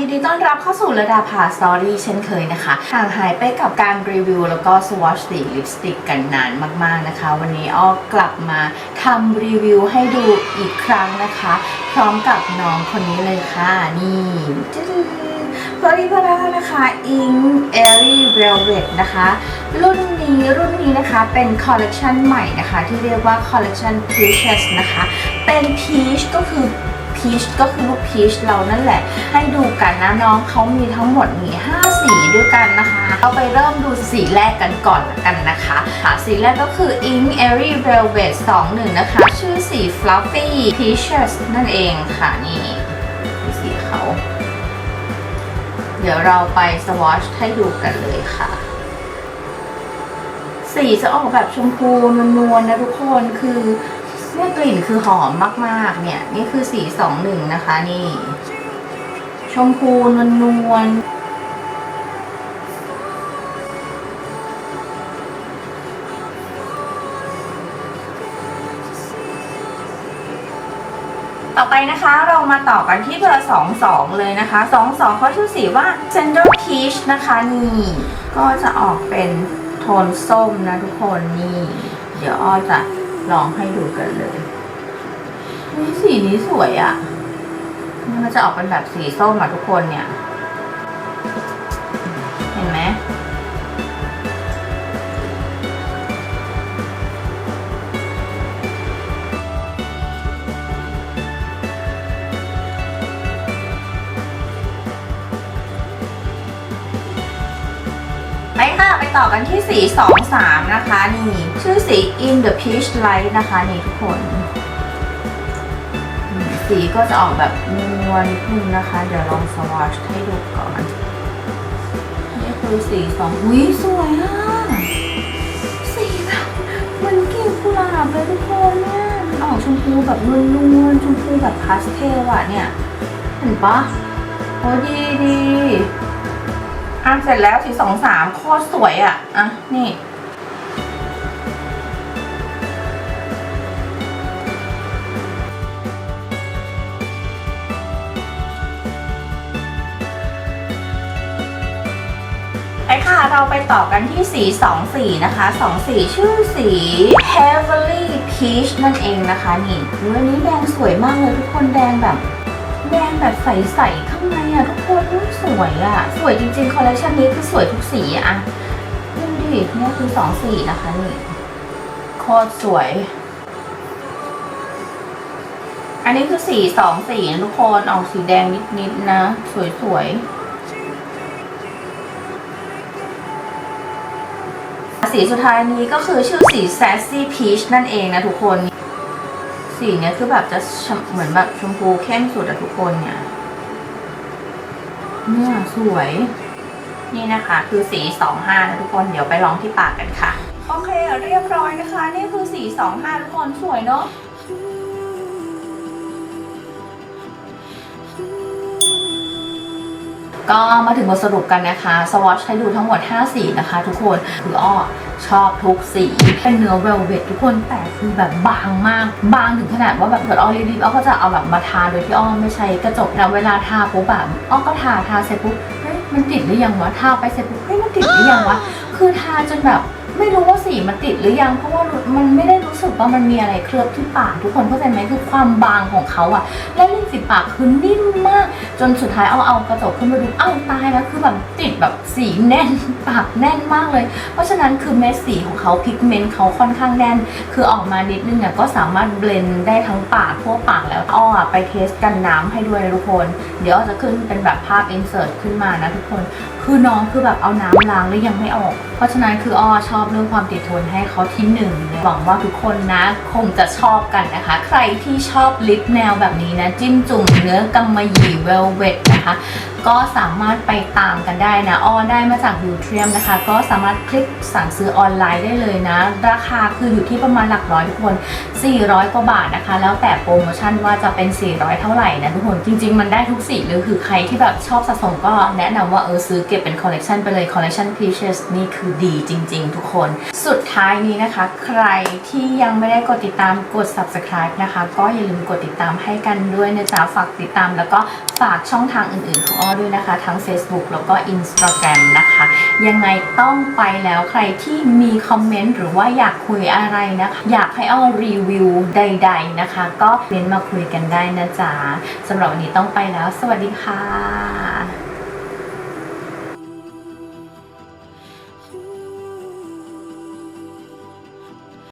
ยินดีต้อนรับเข้าสู่ระดาพาสตอรี่เช่นเคยนะคะห่างหายไปกับการรีวิวแล้วก็สวอชสีลิปสติกกันนานมากๆนะคะ วันนี้อ้อกลับมาทำรีวิวให้ดูอีกครั้งนะคะ พร้อมกับน้องคนนี้เลยค่ะ นี่จืดๆพอดีพารานะคะ Ink Airy Velvet นะคะ รุ่นนี้รุ่นนี้นะคะเป็นคอลเลกชันใหม่นะคะ ที่เรียกว่าคอลเลกชัน Peaches นะคะ เป็น Peach ก็คือ ก็คือลูก Peach เรานั่นแหละ ให้ดูกันนะน้องเขามีทั้งหมดมี5สีด้วยกันนะคะ เราไปเริ่มดูสีแรกกันก่อนละกันนะคะสีแรกก็คือ Ink Airy Velvet 21 นะคะ ชื่อสี Fluffy Peaches นั่นเองค่ะนี่สีเขาเดี๋ยวเราไปสวอชให้ดูกันเลยค่ะ สีจะออกแบบชมพูนวลๆนะทุกคนคือ เนี่ยกลิ่นคือหอมมากๆ เนี่ย นี่คือสีสองหนึ่งนะคะ นี่ ชมพูนวลๆต่อไปนะคะเรามาต่อกันที่เบอร์2 2เลยนะคะ2 2เขาชื่อสีว่า Cender Peach นะคะนี่ ก็จะออกเป็นโทนส้มนะทุกคนนี่ เดี๋ยวอ้อจะ ลองให้ดูกันเลยนี่สีนี้สวยอะ่ะ มันจะออกเป็นแบบสีส้มอะทุกคนเนี่ย ต่อกันที่สี 2 3 นะคะ นี่ ชื่อสี in the peach light นะคะ นี่ทุกคน สีก็จะออกแบบนวลนิดนึงนะคะ เดี๋ยวลองสวอชให้ดูก่อน นี่คือสีสองอุ้ยสวยอะ สีแบบเหมันกลิ่นกุหลาบเลยทุกคนเนี่ยมันออกชมพูแบบนวลๆชมพูแบบพาสเทลอะเนี่ย เห็นปะโอ้ดีดี อะเสร็จแล้วสีสองสามโคตรสวยอะ อะ นี่ ไปค่ะ เราไปต่อกันที่สี2สีนะคะ2สีชื่อสี Heavenly Peach นั่นเองนะคะ นี่วันนี้แดงสวยมากเลยทุกคนแดงแบบ แดงแบบใสๆข้างในอะทุกคนสวยอะ สวยจริงๆ คอลเลคชันนี้คือสวยทุกสีอะดูดิเนี่ยคือ2สีนะคะนี่โคตรสวย อันนี้คือสีสองสีนะทุกคนออกสีแดงนิดๆนะ สวยๆสีสุดท้ายนี้ก็คือชื่อสี Sassy Peach นั่นเองนะทุกคน สีเนี้ยคือแบบจะชมเหมือนแบบชมพูเข้มสุดอะทุกคนเนี่ยเนี่ยสวย นี่นะคะ คือสี 25นะทุกคนเดี๋ยวไปลองที่ปากกันค่ะ โอเค เรียบร้อยนะคะ นี่คือสี 25 ทุกคนสวยเนาะ ก็มาถึงบทสรุปกันนะคะ สวอชให้ดูทั้งหมด 5 สีนะคะ ทุกคน คืออ้อชอบทุกสี เป็นเนื้อเวลเวททุกคนแต่คือแบบบางมาก บางถึงขนาดว่าแบบเกิดอ้อรีบๆอ้อก็จะเอาแบบมาทาโดยที่อ้อไม่ใช้กระจกแล้วเวลาทาปุ๊บแบบอ้อก็ทาทาเสร็จปุ๊บเฮ้ยมันติดหรือยังวะทาไปเสร็จปุ๊บเฮ้ยมันติดหรือยังวะคือทาจนแบบไม่รู้ว่าสีมันติดหรือยังเพราะว่ามันไม่ได้รู้สึกว่ามันมีอะไรเคลือบที่ปากทุกคนเข้าใจไหมคือความบางของเขาอะและ ริมฝีปากคือนิ่มมาก จนสุดท้ายเอาเอากระจกขึ้นมาดูอ้าวตายแล้วคือแบบติดแบบสีแน่นปากแน่นมากเลย เพราะฉะนั้นคือเม็ดสีของเขาพิกเมนต์เขาค่อนข้างแน่น คือออกมานิดนึงเนี่ยก็สามารถเบลนด์ได้ทั้งปากทั่วปากแล้วอ้ออะไปเทสกันน้ำให้ด้วยนะทุกคน เดี๋ยวจะขึ้นเป็นแบบภาพอินเสิร์ตขึ้นมานะทุกคน คือน้องคือแบบเอาน้ำล้างแล้วยังไม่ออก เพราะฉะนั้นคืออ้อชอบเรื่องความติดทนให้เขาที่หนึ่งเลยหวังว่าทุกคนนะ คงจะชอบกันนะคะ ใครที่ชอบลิปแนวแบบนี้นะจิ้มจุ่มเนื้อกำมะหยี่เวลเวดนะคะ ก็สามารถไปตามกันได้นะอ้อได้มาจากยูเทียมนะคะ ก็สามารถคลิกสั่งซื้อออนไลน์ได้เลยนะ ราคาคืออยู่ที่ประมาณหลักร้อยทุกคน 400 กว่าบาทนะคะ แล้วแต่โปรโมชั่นว่าจะเป็น 400 เท่าไหร่นะทุกคน จริง ๆ มันได้ทุกสีเลยคือใครที่แบบชอบสะสมก็แนะนำว่าเออซื้อเก็บเป็นคอลเลกชันไปเลยคอลเลกชัน Peaches นี่คือดีจริง ๆ ทุกคน สุดท้ายนี้นะคะ ใครที่ยังไม่ได้กดติดตามกด subscribe นะคะ ก็อย่าลืมกดติดตามให้กันด้วยนะจ๊ะฝากติดตามแล้วก็ฝากช่องทางอื่นๆของอ้อด้วยนะคะ ทั้ง Facebook แล้วก็ Instagram นะคะ ยังไงต้องไปแล้วใครที่มีคอมเมนต์หรือว่าอยากคุยอะไรนะคะ อยากให้อ้อรีวิวใด ๆนะคะ ก็เม้นต์มาคุยกันได้นะจ๊ะสำหรับวันนี้ต้องไปแล้ว สวัสดีค่ะ